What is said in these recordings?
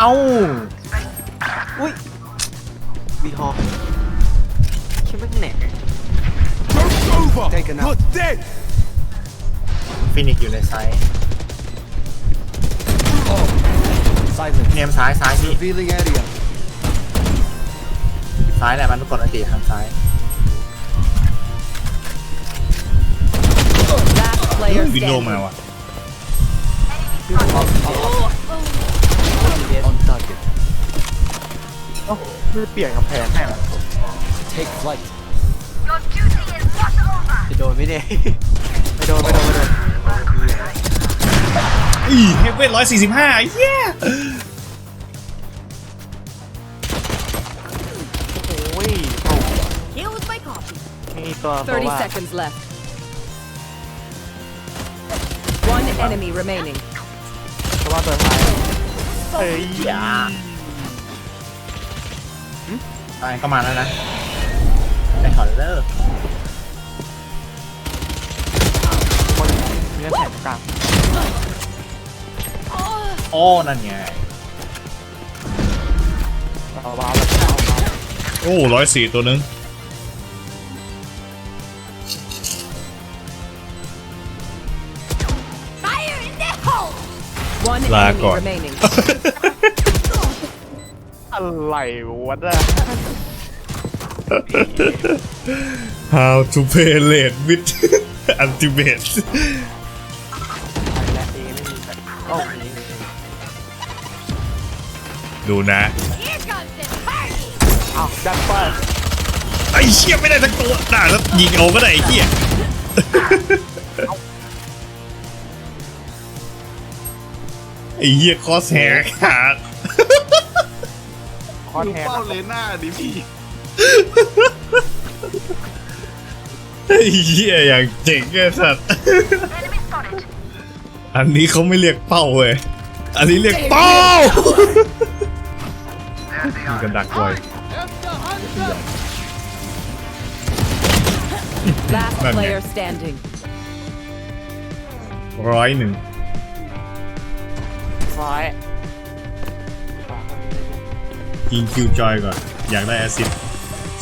เอ้า อุ้ยวีฮอคิดว่าแหนก Over. Taken out. You're dead. ฟินิกซ์อยู่ในไซส์ Silence. เนมซ้ายซ้ายพี่ Revealing area. ซ้ายแหละมันกดอันติทางซ้าย Last player วินโดว์ standing. มาว่ะ On ไม่เปลี่ยนกำแพงให้หรอ Take flight. จะโดนไหมเนี่ย ไม่โดนไม่โดนไม่โดนอีเฮเว่นร้อยสี่สิบห้าเย้โอ้ยโอ้ Here's my coffee. มีตัวเพราะ30ว่า seconds left. One enemy remaining. เพราะว่าตัวท้ายเฮ้ย อย่าไปเข้ามาแล้วนะไอ้ถอนเลอร์คนมีน้ำแข็งกลางโอ้นั่นไงเราว้าวแล้วว้าวว้าวโอ้ร้อยสี่ตัวนึง One ลา enemy ก่อน remaining. อะไรวะเนี่ย How to play late with ultimate ไปแล้วเอไม่มีแต่โอ้มีดูนะอ้าวดันเปิดไอ้เชี่ยไม่ได้ทั้งตัวน่าแล้วยิงเอาก็ได้ไอ้เหี้ยไอ้เหี้ยคอสแฮกขาด คอนแทนเป้าเลน่าดิพี่ไอ้เหี้ยอย่างเจ๋งไอ้สัตว์ อันนี้เขาไม่เรียกเป้าเว้ย อันนี้เรียกเป้ามีกันดักไว้ Last None player standing. ร้อยหนึ่งร้อย ยิงคิวจอยก่อน อยากได้แอสซิด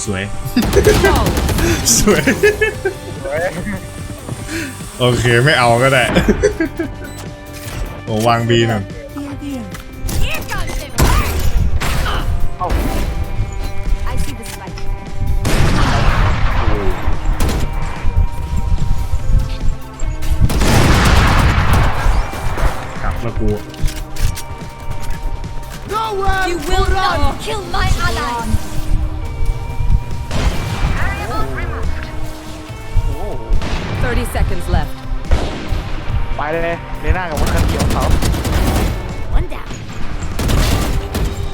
สวย สวย โอเคไม่เอาก็ได้ โอ้วางบีหนึ่ง I see the spike. กลับแล้วกู You will not kill my ally. 30 seconds left. ไปเลยเลน่ากับวันกันเดียวเขา One down.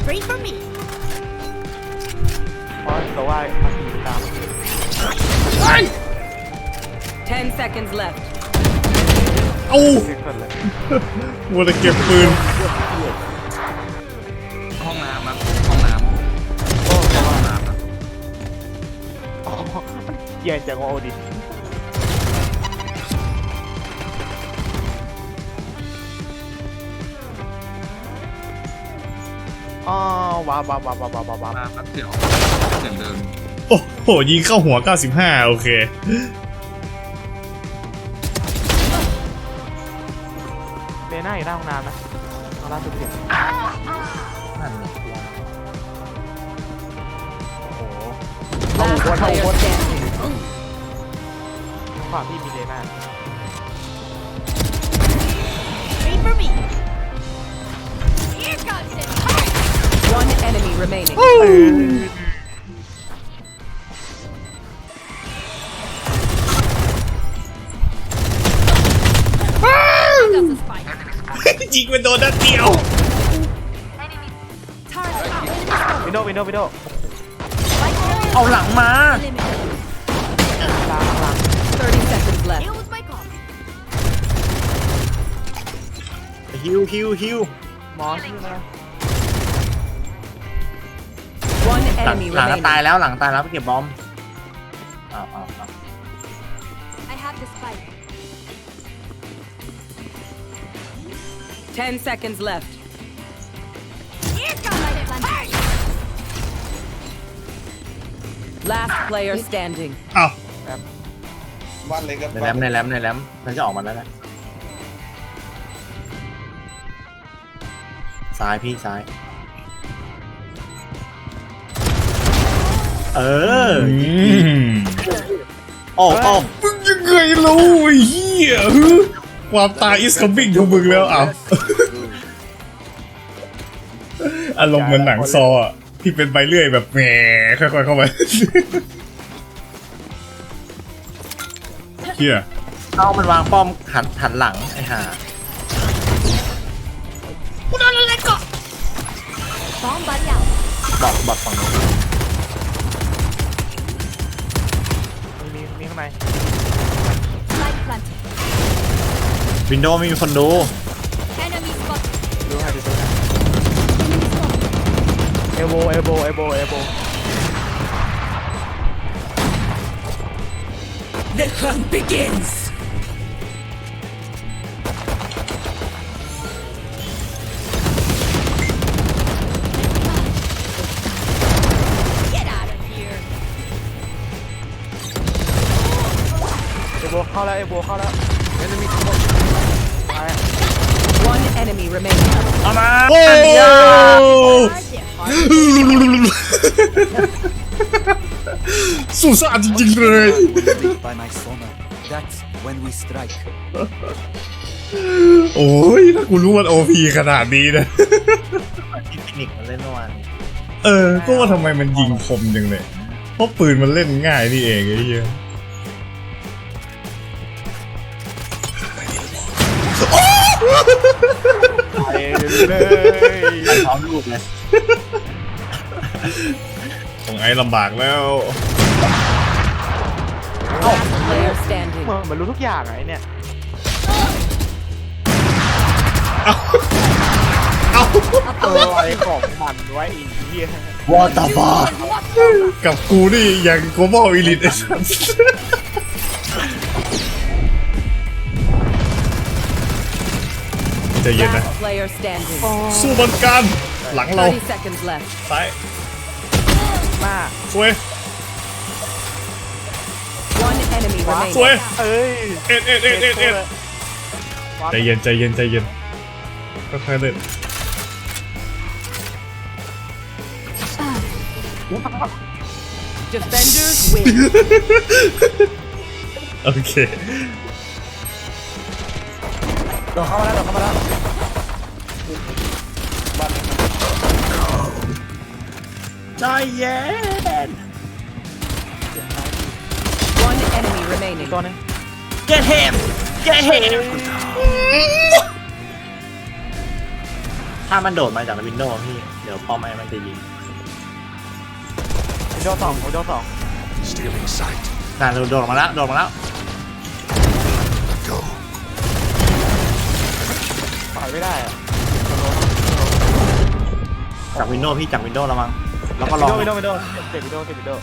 Pray for me. เพราะแต่ว่ามันมีตาม 10 seconds left. เอ้า เพื่อนเลย วัวจะเก็บปืน เย็นจังว่าโอดิอ๋อว้าวว้าวว้าวว้าวว้าวว้าวน้ำนัดเดียวเสียงเดินโอ้โหยิงเข้าหัว 95 โอเคเลน่าอยู่หน้าห้องน้ำนะเอาล่าสุดเสียงนั่นไงโอ้โห Last what, player what? standing. ขวาพี่มีเลน่า Pray for me. Here comes it. One enemy remaining. ยิงมันโดนนัดเดียว วินโดว์วินโดว์วินโดว์เอาหลังมาล้ ฮิวฮิวฮิวหมอช่วยมา One หลัง enemy หลังก็ remaining. ตายแล้วหลังตายแล้วไปเก็บบอมเอาเอาเอา I have this fight. Ten seconds left. Here comes the Last player standing. อ้าว บ้านเล็กครับในแรมในแรมในแรมมันจะออกมาแล้วแหละ ซ้ายพี่ซ้าย เอออืมโอ้โอ้มึงยังไงรู้ไอ้เหี้ยฮึความตาย is coming ของมึงแล้วอ้าวอารมณ์เหมือนหนังซออะที่เป็นใบเลื่อยแบบแหมค่อยๆเข้าไปเฮียเอามันวางป้อมหันหันหลังไอ้ห่า Bomb buddy out. บอกบอกฝั่งนู้นมีมีมีข้างใน Light planted. วินโดว์ไม่มีคนดู Enemy spotted. ดูให้ดูดูให้เอโบเอโบเอโบเอโบ The hunt begins. โบเข้าแล้วเอโบเข้าแล้วเอนมี One enemy remaining. เอามาโอ้สู้ซ่าจริงๆเลย Lit by my sonar. That's when we strike. โอ้ยถ้ากูรู้ว่าโอพีขนาดนี้นะ ที่ฟินิกซ์มันเล่นเมื่อวานเออ ก็ว่าทำไมมันยิงคมจังเลย เพราะปืนมันเล่นง่ายนี่เองไอ้เหี้ย ไปเลยไปพร้อมลูกเลยของไอ้ลำบากแล้ว Last player standing. เหมือนรู้ทุกอย่างอะไอเนี่ย เอาตัวอะไรของมันไว้อีกเหี้ย วอตาบา กับกูนี่ยังโกบอลอีลิทไอ้สัส ใจเย็นนะ Last player standing. สู้มันกันหลังเรา 30 seconds left. ซ้ายหน้าสวย One enemy สวย remaining. เอ้ยเอ็ดเอ็ดเอ็ดเอ็ดเอ็ดใจเย็นใจเย็นใจเย็นค่อยๆเล่น Defenders win. โอเคโดดเข้ามาแล้วโดดเข้ามาแล้ว ใจเย็น One enemy remaining. ตัวนึง get him get him ถ้ามันโดดมาจากวินโดว์พี่ เดี๋ยวป้อมไอ้มันจะยิงวิดีโอสองวิดีโอสอง stealing sight น่าโดดออกมาแล้ว โดดออกมาแล้ว go ปล่อยไม่ได้อะจากวินโดว์พี่จากวินโดว์แล้วมั้ง แล้วก็ลวิองดีโอวิดีโอวิดีโอเก็บวิดีโอเก็บวิดีโอ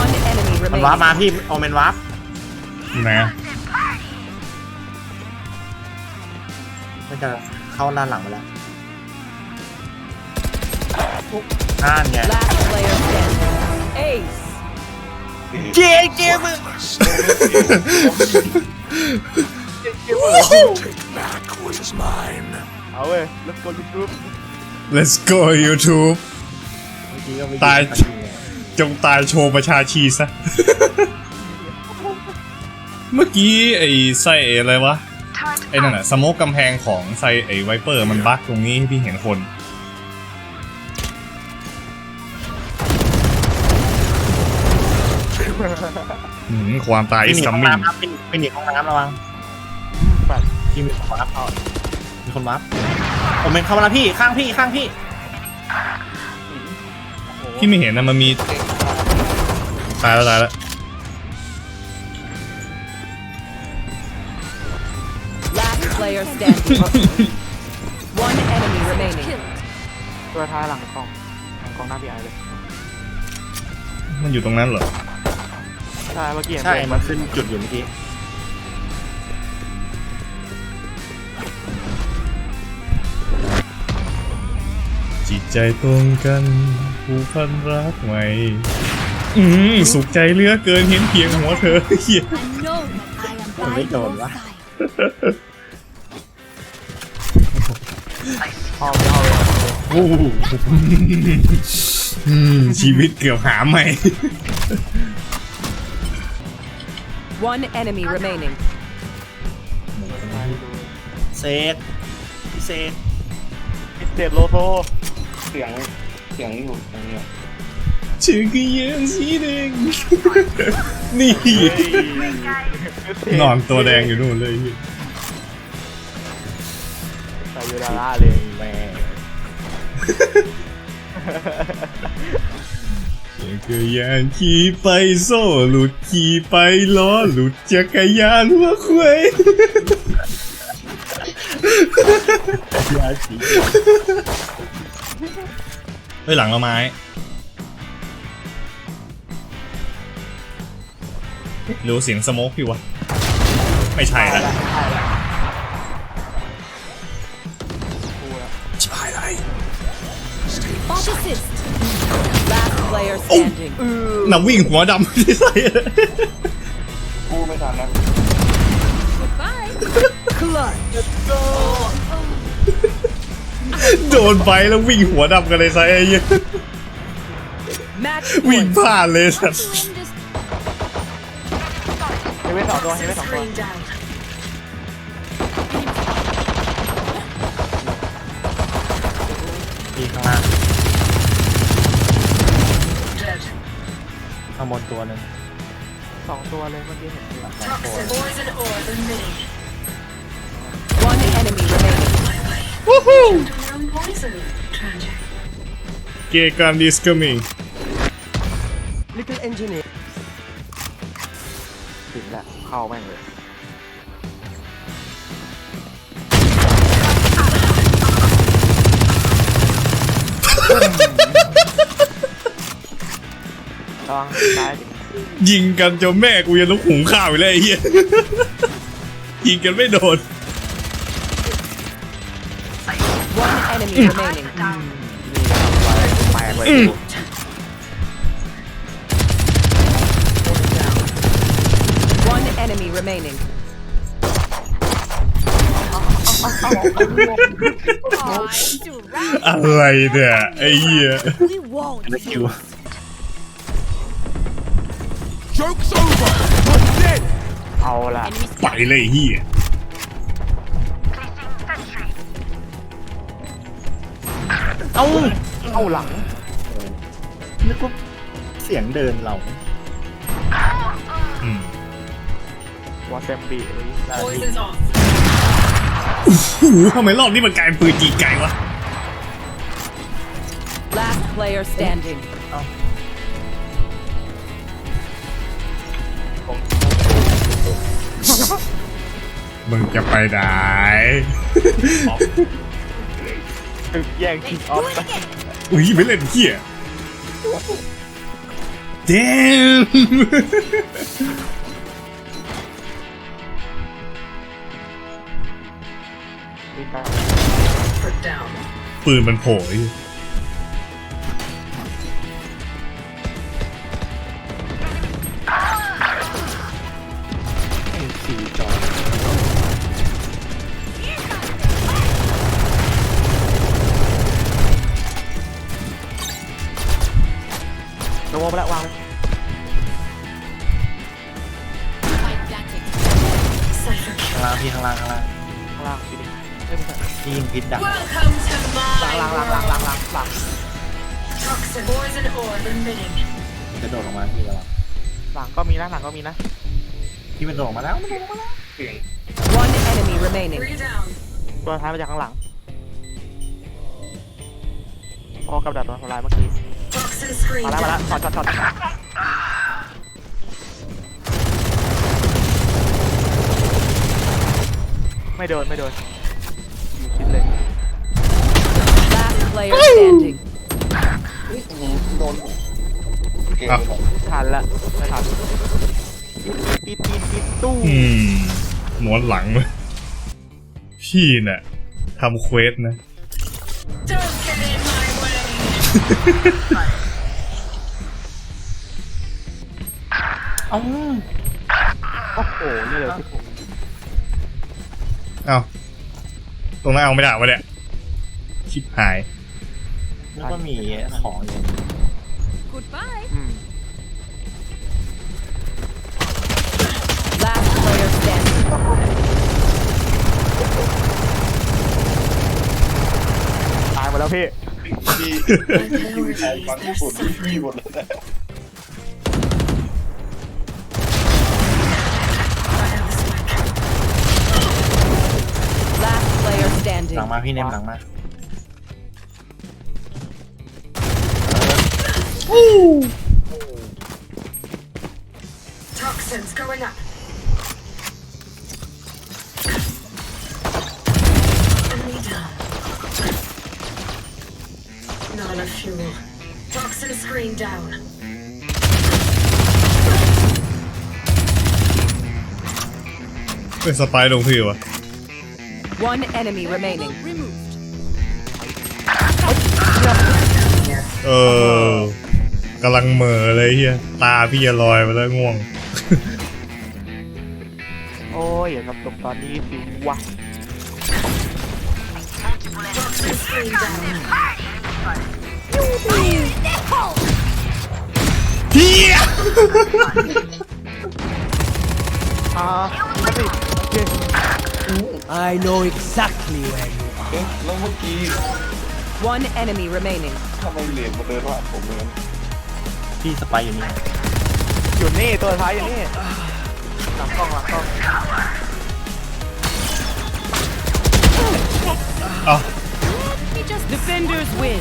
One enemy มันวาร์ปมา remaining. พี่โอเมนวาร์ปนะมันจะเข้าด้านหลังไปแล้วนั่นไง Last player standing. Ace. เจ๊เจ๊มึง take back what is mine เอาเว้ยแล้วกดยูทูบ let's go YouTube เมื่อ กี้ก็ไม่ตายยิงสักทีไงจงตายโชว์ประชาชีซะ เมื่อกี้ไอ้ไส้อะไรวะ ไอ้นั่นอะสโมกกำแพงของไซไอ้ไวเปอร์มันบั๊กตรงนี้ที่พี่เห็นคน หืมความตายฟิ is นิกห้อง coming น้ำครับฟินิกฟินิกห้องน้ำระวังแบบพี่มีคนวาร์ปเข้ามีคนวาร์ปโอเมนเข้ามาแล้วพี่ข้างพี่ข้างพี่ พี่ไม่เห็นนะมันมีตายแล้วตายแล้ว Last player standing. One enemy remaining. ตัวท้ายหลังกล่องหลังกล่องหน้าพี่ไอเลยมันอยู่ตรงนั้นเหรอใช่เมื่อกี้เห็นใช่ตัวมันขึ้นจุดอยู่เมื่อกี้จิตใจตรงกัน ผูกพันรักใหม่อืมสุขใจเหลือเกินเห็นเพียงหัวเธอเหี้ย I know that I am มัน by ไม่โดน your วะ side. เอาไปเอาไปโอ้โหอืมชีวิตเกือบหาใหม่ One enemy remaining. เซตพิเศษพิเศษโลโซเสียง เสียงอยู่ตรงนี้ชื่อคือเย็นสีแดง นี่ นอนตัวแดงอยู่นู่นเลย ใส่ยูดาร่าเลยแม่จักรยานขี่ไปโซ่หลุดขี่ไปล้อหลุดจักรยานหัวควายยาสี เฮ้ยหลังเราไม้หรือว่าเสียงสโมกอยู่วะ ไม่ใช่ละกูละใช่ไร Spot assist. Last player standing. นำวิ่งหัวดำที่ใส่ กูไม่ทันนะ Goodbye. Clutch. โดนไปแล้ววิ่งหัวดำกันเลยใส่ไอ้เหี้ย Match วิ่ง point. ผ่านเลยสัตว์ Win this เฮเว่นสองตัวเฮเว่นสองตัวมีข้างล่างข้างบนตัวหนึ่งสองตัวเลยเมื่อกี้เห็นอยู่สองตัว One enemy remaining. เก การดิสกมิง Little Engineer ถึงแล้วเข้าแม่งเลยระวังซ้ายดิยิงกันจนแม่กูยังลุกหุงข้าวอยู่เลยไอ้เหี้ยยิงกันไม่โดน enemy remaining. แปลกเลย อืม One enemy remaining. อะไรเนี่ยไอ้เหี้ย we won't ไม่คิว lose. Joke's over! You're dead! เอาละ Enemy ไปเลยไอ้เหี้ย เอ้าเอาหลังนึกว่าเสียงเดินเราอืมวอเซมบีเอ้ยได้พี่โอ้โหทำไมรอบนี้มันกลายเป็นปืนจีไก่วะ Last player standing. มึงจะไปไหนตึก แย่งคิกออฟอุ้ยไม่เล่นเหี้ย damn นี่ตาปืนมันโผล่ มีนะหลังก็มีนะพี่มันโดดออกมาแล้วมันโดดออกมาแล้ว One enemy remaining. ตัวท้ายมาจากข้างหลังพอกับดักตัวทำลายเมื่อกี้มาแล้วมาแล้วช็อตช็อตช็อตไม่โดนไม่โดนอยู่ชิดเลย Last player standing. โดนเก่งอะทันละไม่ทัน ปิดปิดปิดตู้อืมม้วนหลังเลยพี่น่ะทำเควสนะเเอ้าโอ้โหนี่เลยที่ผมเอ้าตรงนั้นเอาไม่ได้วะเนี่ยชิบหายนึกว่ามีของอยู่ Goodbye. อืม Last player standing. ตายหมดแล้วพี่พี่พี่ใช้บางญี่ปุ่นพี่หมดเลยนะ Last player standing. หลังมาพี่เนมหลังมา Toxins going up. Not enough fuel. Toxin screen down. เป็นสไปร์ลงพี่วะ One enemy remaining. Removed. เออกำลังเหม่อเลยเฮียตาพี่จะลอยไปแล้วง่วง โอ้ยอย่ากับตกตอนนี้สิวะ Toxin screen down. อ่าไม่ติดโอเค I know exactly where you เอ๊ะแล้วเมื่อกี้ One enemy remaining. ทำไมเหรียญมาเดินผ่านผมเลยพี่สไปร์อยู่นี่อยู่นี่ตัวท้ายอยู่นี่หลังกล้องหลังกล้องเอ้า Defenders win.